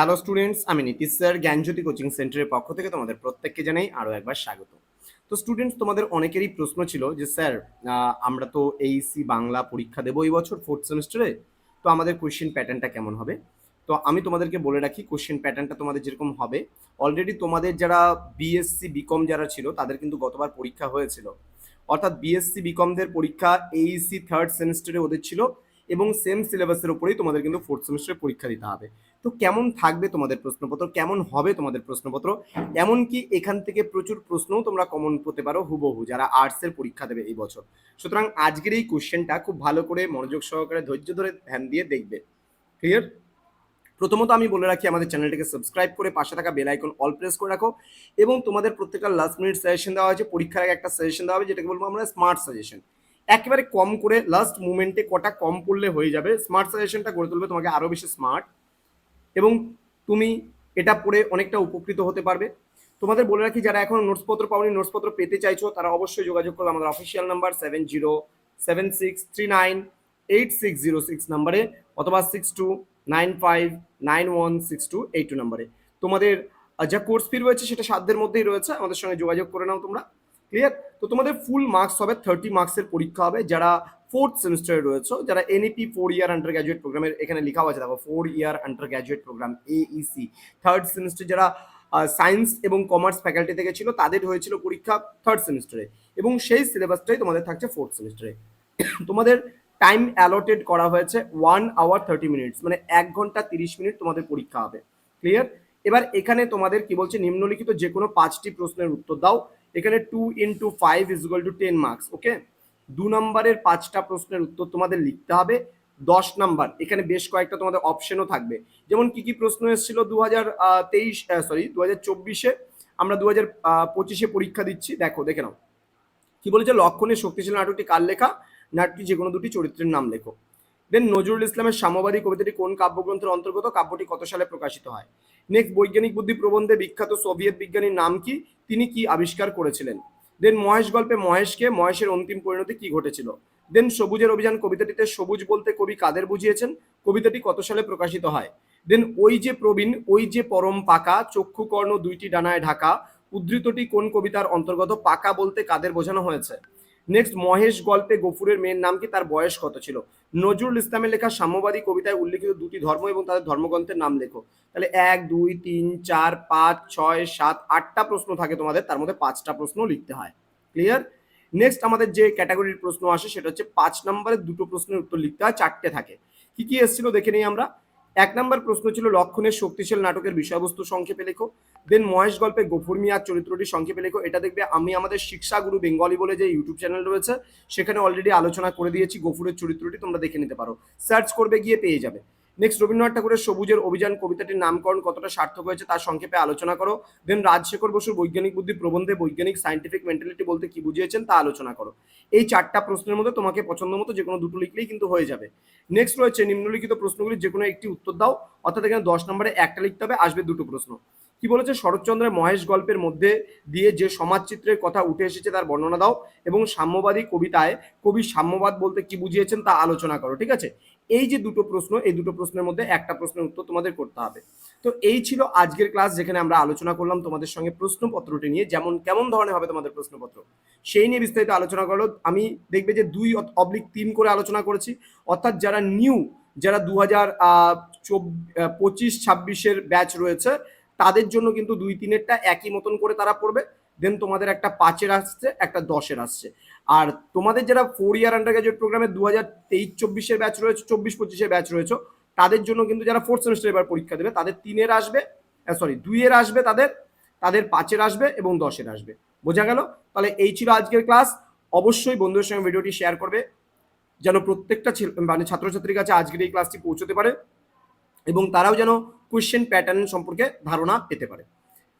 Hello students আমি Nitish sir জ্ঞানজ্যোতি coaching সেন্টারের পক্ষ থেকে তোমাদের প্রত্যেককে জানাই আরও একবার স্বাগত। তো স্টুডেন্টস তোমাদের অনেকেরই প্রশ্ন ছিল যে, স্যার আমরা তো এইসি বাংলা পরীক্ষা দেবো এই বছর ফোর্থ সেমিস্টারে তো আমাদের কোয়েশ্চেন প্যাটার্নটা কেমন হবে? তো আমি তোমাদেরকে বলে রাখি কোশ্চেন প্যাটার্নটা তোমাদের যেরকম হবে। অলরেডি তোমাদের যারা বিএসসি বিকম যারা ছিল, তাদের কিন্তু গতবার পরীক্ষা হয়েছিল। অর্থাৎ বিএসসি বিকমদের পরীক্ষা এইসি থার্ড সেমিস্টারে ওদের ছিল। এবং সেম সিলেবাসের উপরেই তোমাদের কিন্তু ফোর্থ সেমিস্টারে পরীক্ষা দিতে হবে। তো কেমন থাকবে তোমাদের প্রশ্নপত্র? কেমন হবে তোমাদের প্রশ্নপত্র? এমনকি এখান থেকে প্রচুর প্রশ্নও তোমরা কমন পেতে পারো হুবহু যারা আর্টসের পরীক্ষা দেবে এই বছর। সুতরাং আজকের এই কোশ্চেনটা খুব ভালো করে মনোযোগ সহকারে ধৈর্য ধরে ধ্যান দিয়ে দেখবে। ক্লিয়ার প্রথমত আমি বলে রাখি, আমাদের চ্যানেলটিকে সাবস্ক্রাইব করে পাশে থাকা বেল আইকন অল প্রেস করে রাখো এবং তোমাদের প্রত্যেকটা লাস্ট মিনিট সাজেশন দেওয়া হয়েছে, পরীক্ষার আগে একটা সাজেশন দেওয়া হবে, যেটাকে বলব আমরা স্মার্ট সাজেশন একেবারে কম করে লাস্ট মুমেন্টে কটা কম পড়লে হয়ে যাবে। স্মার্ট সাজেশনটা গড়ে তুলবে তোমাকে আরও বেশি স্মার্ট এবং তুমি এটা পড়ে অনেকটা উপকৃত হতে পারবে। তোমাদের বলে রাখি, যারা এখন নোটসপত্র পাওনি নোটসপত্র পেতে চাইছো, তারা অবশ্যই যোগাযোগ করবে আমাদের official number seven zero seven six three nine eight six zero six নাম্বারে অথবা six two nine five nine one six two eight two নাম্বারে তোমাদের যা কোর্স ফি রয়েছে, সেটা সাধ্যের মধ্যেই রয়েছে। আমাদের সঙ্গে যোগাযোগ করে নাও তোমরা। ক্লিয়ার তো তোমাদের ফুল মার্কস হবে থার্টি মার্কসের পরীক্ষা হবে, যারা ফোর্থ সেমিস্টারে রয়েছে, যারা NEP four year undergraduate প্রোগ্রামের এখানে লেখা আছে, দেখো four year undergraduate programme AEC third semester যারা সায়েন্স এবং কমার্স ফ্যাকাল্টি থেকে ছিল, তাদের হয়েছিল পরীক্ষা থার্ড সেমিস্টারে এবং সেই সিলেবাসটাই তোমাদের থাকছে ফোর্থ সেমিস্টারে তোমাদের টাইম অ্যালটেড করা হয়েছে ওয়ান আওয়ার থার্টি মিনিটস মানে এক ঘণ্টা তিরিশ মিনিট তোমাদের পরীক্ষা হবে। ক্লিয়ার এবার এখানে তোমাদের কি বলছে? নিম্নলিখিত যে কোনো পাঁচটি প্রশ্নের উত্তর দাও। এখানে two into five is two ten marks okay দু নম্বরের পাঁচটা প্রশ্নের উত্তর তোমাদের লিখতে হবে। দশ নাম্বার, এখানে বেশ কয়েকটা তোমাদের অপশনও থাকবে। যেমন কি কি প্রশ্ন এসেছিল? দু হাজার তেইশ সরি দু হাজার চব্বিশে। আমরা দু হাজার পঁচিশে পরীক্ষা দিচ্ছি। দেখো, দেখে নাও। কি বলেছে? লক্ষণের শক্তিশালী নাটকটি কার লেখা? নাটকটি যে কোনো দুটি চরিত্রের নাম লেখো। দেন নজরুল ইসলামের সাম্যবাদী কবিতাটি কোন কাব্যগ্রন্থের অন্তর্গত? কাব্যটি কত সালে প্রকাশিত হয়? নেক্সট বৈজ্ঞানিক বুদ্ধি প্রবন্ধে বিখ্যাত সোভিয়েত বিজ্ঞানীর নাম কি? তিনি কি আবিষ্কার করেছিলেন? দেন মহেশ গল্পে মহেশকে মহেশের অন্তিম পরিণতি কি ঘটেছিল? দেন সবুজের অভিযান কবিতাটিতে সবুজ বলতে কবি কাদের বুঝিয়েছেন? কবিতাটি কত সালে প্রকাশিত হয়? দেন ওই যে প্রবীণ, ওই যে পরম পাকা, চক্ষু কর্ণ দুইটি ডানায় ঢাকা, উদ্ধৃতটি কোন কবিতার অন্তর্গত? পাকা বলতে কাদের বোঝানো হয়েছে? নেক্সট মহেশ গল্পে গফুরের মেয়ের নাম কি? তার বয়স কত ছিল? নজরুল ইসলামের লেখা সাম্যবাদী কবিতায় উল্লেখিত দুটি ধর্ম এবং তাদের ধর্মগ্রন্থের নাম লেখো। তাহলে এক, দুই, তিন, চার, পাঁচ, ছয়, সাত, আটটা প্রশ্ন থাকে তোমাদের, তার মধ্যে পাঁচটা প্রশ্ন লিখতে হয়। ক্লিয়ার নেক্সট আমাদের যে ক্যাটাগরির প্রশ্ন আসে, সেটা হচ্ছে পাঁচ নম্বরের দুটো প্রশ্নের উত্তর লিখতে হয়, চারটে থাকে। কি কি এসেছিল দেখে নিই আমরা? এক নম্বর প্রশ্ন ছিল লক্ষণের শক্তিশাল নাটকের বিষয়বস্তু সংক্ষেপে লেখো। দেন মহেশ গল্পে গফুর মিয়ার চরিত্রটি সংক্ষেপে লেখো। এটা দেখবে আমি আমাদের শিক্ষা গুরু বেঙ্গলি বলে যে ইউটিউব চ্যানেল রয়েছে, সেখানে অলরেডি আলোচনা করে দিয়েছি গফুরের চরিত্রটি, তোমরা দেখে নিতে পারো। সার্চ করবে গিয়ে পেয়ে যাবে। নেক্সট রবীন্দ্রনাথ ঠাকুরের সবুজের অভিযান কবিতাটির নামকরণ কতটা সার্থক হয়েছে তার সংক্ষেপে আলোচনা করো। দেন রাজশেখর বসুর বৈজ্ঞানিক বুদ্ধি প্রবন্ধে বৈজ্ঞানিক সাইন্টিফিক মেন্টালিটি বলতে কি বুঝিয়েছেন তা আলোচনা করো। এই চারটা প্রশ্নের মধ্যে তোমাকে পছন্দ মতো যে কোনো দুটো লিখলেই কিন্তু হয়ে যাবে। নেক্সট রয়েছে নিম্নলিখিত প্রশ্নগুলি যে কোনো একটি উত্তর দাও, অর্থাৎ এখানে দশ নম্বরে একটা লিখতে হবে, আসবে দুটো প্রশ্ন। কি বলেছে? শরৎচন্দ্রের মহেশ গল্পের মধ্যে দিয়ে যে সমাজচিত্রের কথা উঠে এসেছে তার বর্ণনা দাও এবং সাম্যবাদী কবিতায় কবি সাম্যবাদ বলতে কি বুঝিয়েছেন তা আলোচনা করো, ঠিক আছে? এই যে দুটো প্রশ্ন, এই দুটো প্রশ্নের মধ্যে একটা প্রশ্নের উত্তর তোমাদের করতে হবে। তো এই ছিল আজকের ক্লাস যেখানে আমরা আলোচনা করলাম তোমাদের সঙ্গে প্রশ্নপত্রটি নিয়ে, যেমন কেমন ধরনের হবে তোমাদের প্রশ্নপত্র। সেই নিয়ে বিস্তারিত আলোচনা করল। আমি দেখবে যে দুই অবলিক তিন করে আলোচনা করেছি। অর্থাৎ যারা নিউ যারা দু হাজার পঁচিশ, ছাব্বিশের ব্যাচ রয়েছে, তাদের জন্য কিন্তু দুই তিনেরটা একই মতন করে তারা পড়বে। দেন তোমাদের একটা পাঁচের আসছে, একটা দশের আসছে। আর তোমাদের যারা ফোর ইয়ার আন্ডার গ্রাজুয়েট প্রোগ্রামে দু হাজার তেইশ, চব্বিশের ব্যাচ রয়েছে, চব্বিশ, পঁচিশের ব্যাচ রয়েছে, তাদের জন্য কিন্তু যারা ফোর্থ সেমিস্টার এবার পরীক্ষা দেবে, তাদের তিনের আসবে সরি দুইয়ের আসবে তাদের তাদের পাঁচের আসবে এবং দশের আসবে। বোঝা গেল? তাহলে এই ছিল আজকের ক্লাস অবশ্যই বন্ধুদের সঙ্গে ভিডিওটি শেয়ার করবে, যেন প্রত্যেকটা মানে ছাত্রছাত্রীর কাছে আজকের এই ক্লাসটি পৌঁছতে পারে এবং তারাও যেন কোয়েশ্চেন প্যাটার্ন সম্পর্কে ধারণা পেতে পারে।